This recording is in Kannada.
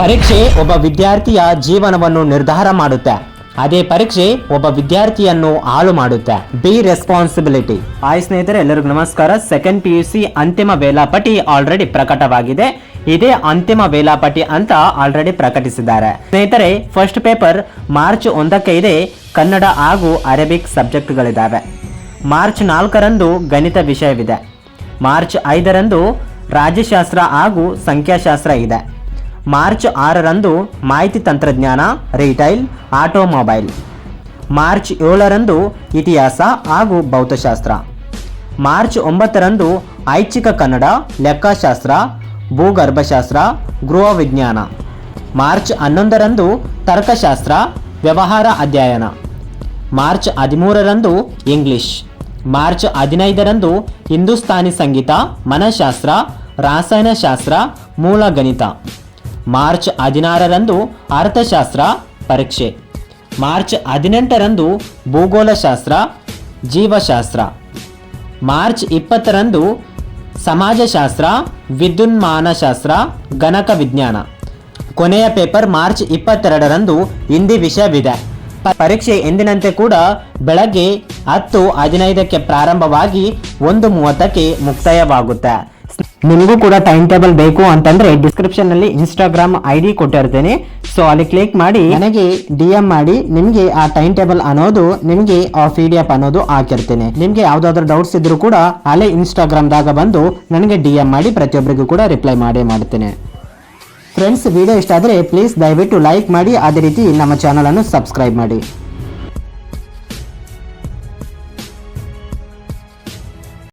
ಪರೀಕ್ಷೆ ಒಬ್ಬ ವಿದ್ಯಾರ್ಥಿಯ ಜೀವನವನ್ನು ನಿರ್ಧಾರ ಮಾಡುತ್ತೆ. ಅದೇ ಪರೀಕ್ಷೆ ಒಬ್ಬ ವಿದ್ಯಾರ್ಥಿಯನ್ನು ಹಾಳು ಮಾಡುತ್ತೆ. ಬಿ ರೆಸ್ಪಾನ್ಸಿಬಿಲಿಟಿ ಆಯ್ ಸ್ನೇಹಿತರೆ, ಎಲ್ಲರಿಗೂ ನಮಸ್ಕಾರ. ಸೆಕೆಂಡ್ ಪಿ ಯು ಸಿ ಅಂತಿಮ ವೇಳಾಪಟ್ಟಿ ಆಲ್ರೆಡಿ ಪ್ರಕಟವಾಗಿದೆ. ಇದೇ ಅಂತಿಮ ವೇಳಾಪಟ್ಟಿ ಅಂತ ಆಲ್ರೆಡಿ ಪ್ರಕಟಿಸಿದ್ದಾರೆ. ಸ್ನೇಹಿತರೆ ಫಸ್ಟ್ ಪೇಪರ್ ಮಾರ್ಚ್ ಒಂದಕ್ಕೆ ಇದೆ. ಕನ್ನಡ ಹಾಗೂ ಅರೇಬಿಕ್ ಸಬ್ಜೆಕ್ಟ್ಗಳಿದ್ದಾವೆ. ಮಾರ್ಚ್ ನಾಲ್ಕರಂದು ಗಣಿತ ವಿಷಯವಿದೆ. ಮಾರ್ಚ್ ಐದರಂದು ರಾಜ್ಯಶಾಸ್ತ್ರ ಹಾಗೂ ಸಂಖ್ಯಾಶಾಸ್ತ್ರ ಇದೆ. ಮಾರ್ಚ್ ಆರರಂದು ಮಾಹಿತಿ ತಂತ್ರಜ್ಞಾನ, ರಿಟೈಲ್, ಆಟೋಮೊಬೈಲ್. ಮಾರ್ಚ್ ಏಳರಂದು ಇತಿಹಾಸ ಹಾಗೂ ಭೌತಶಾಸ್ತ್ರ. ಮಾರ್ಚ್ ಒಂಬತ್ತರಂದು ಐಚ್ಛಿಕ ಕನ್ನಡ, ಲೆಕ್ಕಶಾಸ್ತ್ರ, ಭೂಗರ್ಭಶಾಸ್ತ್ರ, ಗೃಹ ವಿಜ್ಞಾನ. ಮಾರ್ಚ್ ಹನ್ನೊಂದರಂದು ತರ್ಕಶಾಸ್ತ್ರ, ವ್ಯವಹಾರ ಅಧ್ಯಯನ. March ಹದಿಮೂರರಂದು English. ಮಾರ್ಚ್ ಹದಿನೈದರಂದು ಹಿಂದೂಸ್ತಾನಿ ಸಂಗೀತ, ಮನಃಶಾಸ್ತ್ರ, ರಾಸಾಯನಶಾಸ್ತ್ರ, ಮೂಲ ಗಣಿತ. ಮಾರ್ಚ್ ಹದಿನಾರರಂದು ಅರ್ಥಶಾಸ್ತ್ರ ಪರೀಕ್ಷೆ. ಮಾರ್ಚ್ ಹದಿನೆಂಟರಂದು ಭೂಗೋಳಶಾಸ್ತ್ರ, ಜೀವಶಾಸ್ತ್ರ. ಮಾರ್ಚ್ ಇಪ್ಪತ್ತರಂದು ಸಮಾಜಶಾಸ್ತ್ರ, ವಿದ್ಯುನ್ಮಾನಶಾಸ್ತ್ರ, ಗಣಕ ವಿಜ್ಞಾನ. ಕೊನೆಯ ಪೇಪರ್ ಮಾರ್ಚ್ ಇಪ್ಪತ್ತೆರಡರಂದು ಹಿಂದಿ ವಿಷಯವಿದೆ. ಪರೀಕ್ಷೆ ಎಂದಿನಂತೆ ಕೂಡ ಬೆಳಗ್ಗೆ ಹತ್ತು ಹದಿನೈದಕ್ಕೆ ಪ್ರಾರಂಭವಾಗಿ ಒಂದು ಮೂವತ್ತಕ್ಕೆ ಮುಕ್ತಾಯವಾಗುತ್ತೆ. ನಿಮಗೂ ಕೂಡ ಟೈಮ್ ಟೇಬಲ್ ಬೇಕು ಅಂತಂದ್ರೆ ಡಿಸ್ಕ್ರಿಪ್ಷನ್ನಲ್ಲಿ ಇನ್ಸ್ಟಾಗ್ರಾಮ್ ಐ ಡಿ ಕೊಟ್ಟಿರ್ತೇನೆ. ಸೊ ಅಲ್ಲಿ ಕ್ಲಿಕ್ ಮಾಡಿ, ನನಗೆ ಡಿ ಎಂ ಮಾಡಿ, ನಿಮಗೆ ಆ ಟೈಮ್ ಟೇಬಲ್ ಅನ್ನೋದು, ನಿಮಗೆ ಆ ಪಿ ಡಿ ಎಫ್ ಅನ್ನೋದು ಹಾಕಿರ್ತೇನೆ. ನಿಮಗೆ ಯಾವ್ದಾದ್ರು ಡೌಟ್ಸ್ ಇದ್ರು ಕೂಡ ಅಲ್ಲೇ ಇನ್ಸ್ಟಾಗ್ರಾಮ್ದಾಗ ಬಂದು ನನಗೆ ಡಿ ಎಂ ಮಾಡಿ ಪ್ರತಿಯೊಬ್ಬರಿಗೂ ಕೂಡ ರಿಪ್ಲೈ ಮಾಡೇ ಮಾಡ್ತೇನೆ. ಫ್ರೆಂಡ್ಸ್ ವಿಡಿಯೋ ಇಷ್ಟ ಆದರೆ ಪ್ಲೀಸ್ ದಯವಿಟ್ಟು ಲೈಕ್ ಮಾಡಿ, ಅದೇ ರೀತಿ ನಮ್ಮ ಚಾನಲನ್ನು ಸಬ್ಸ್ಕ್ರೈಬ್ ಮಾಡಿ.